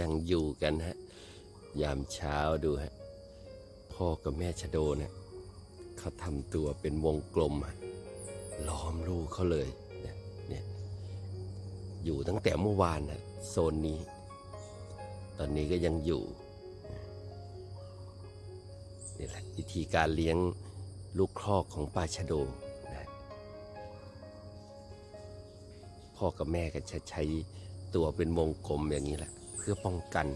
ยังอยู่กันฮะ ยามเช้าดูฮะ พ่อกับแม่ชะโดเนี่ยเขาทำตัวเป็นวงกลมฮะล้อมลูกเขาเลยเนี่ยเนี่ยอยู่ตั้งแต่เมื่อวานฮะโซนนี้ ตอนนี้ก็ยังอยู่นี่แหละวิธีการเลี้ยงลูกครอกของปลาชะโดนะพ่อกับแม่ก็จะใช้ ตัวเป็นวงกลมอย่างนี้แหละ เพื่อป้องกัน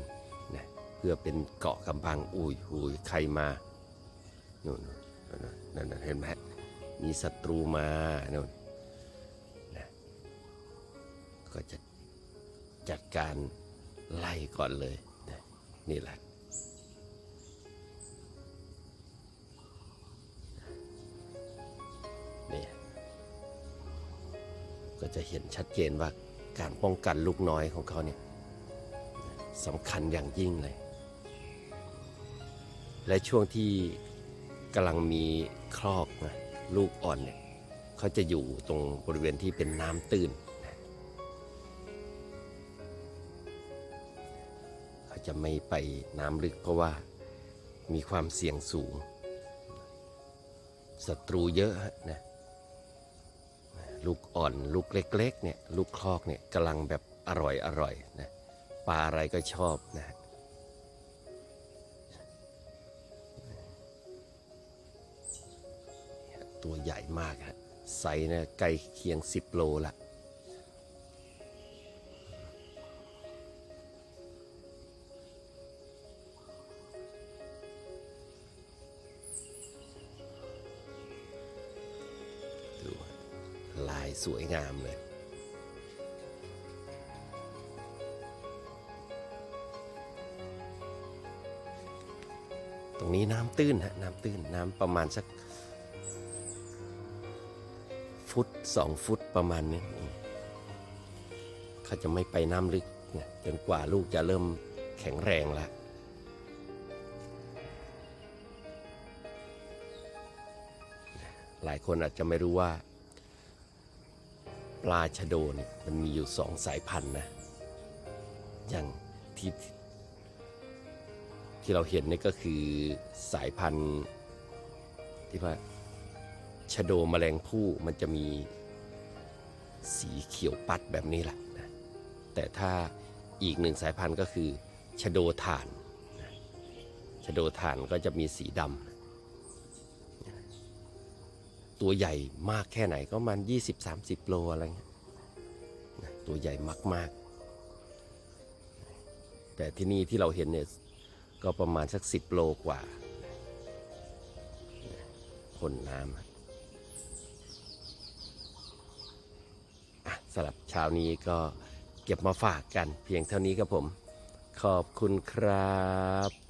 นะเพื่อเป็นเกาะกำบังอุ้ยหุยใครมานู่นนู่นนั่นนั่นเห็นไหมมีศัตรูมานู่นนะก็จะจัดการไล่ก่อนเลยนะนี่แหละนี่ก็จะเห็นชัดเจนว่า การป้องกันลูกน้อยของเขาเนี่ยสำคัญอย่างยิ่งเลย และช่วงที่กำลังมีคลอกนะลูกอ่อนเนี่ยเขาจะอยู่ตรงบริเวณที่เป็นน้ำตื้นนะเขาจะไม่ไปน้ำลึกเพราะว่ามีความเสี่ยงสูงศัตรูเยอะฮะนะ ลูกอ่อนลูกเล็กๆเนี่ยลูกคลอกเนี่ยกำลังแบบอร่อยอร่อยนะปลาอะไรก็ชอบนะตัวใหญ่มากฮะไซส์เนี่ยใกล้เคียง 10 โลละ สวยงามเลยตรงนี้น้ำตื้นฮะน้ำตื้นน้ำประมาณสัก ฟุตสองฟุตประมาณนี้เขาจะไม่ไปน้ำลึกเนี่ยจนกว่าลูกจะเริ่มแข็งแรงแล้ว หลายคนอาจจะไม่รู้ว่า ปลาชะโดเนี่ยมันมีอยู่สองสายพันธุ์นะ อย่างที่ที่เราเห็นนี่ก็คือสายพันธุ์ที่ว่าชะโดแมลงผู้มันจะมีสีเขียวปัดแบบนี้แหละนะแต่ถ้าอีกหนึ่งสายพันธุ์ก็คือชะโดถ่านนะชะโดถ่านก็จะมีสีดำ ตัวใหญ่มากแค่ไหนก็มัน 20-30 โลอะไรเงี้ยตัวใหญ่มาก ๆ แต่ที่นี่ที่เราเห็นเนี่ยก็ประมาณสักสิบโลกว่าพ่นน้ำอะสำหรับเช้านี้ก็เก็บมาฝากกัน เพียงเท่านี้ครับผม ขอบคุณครับ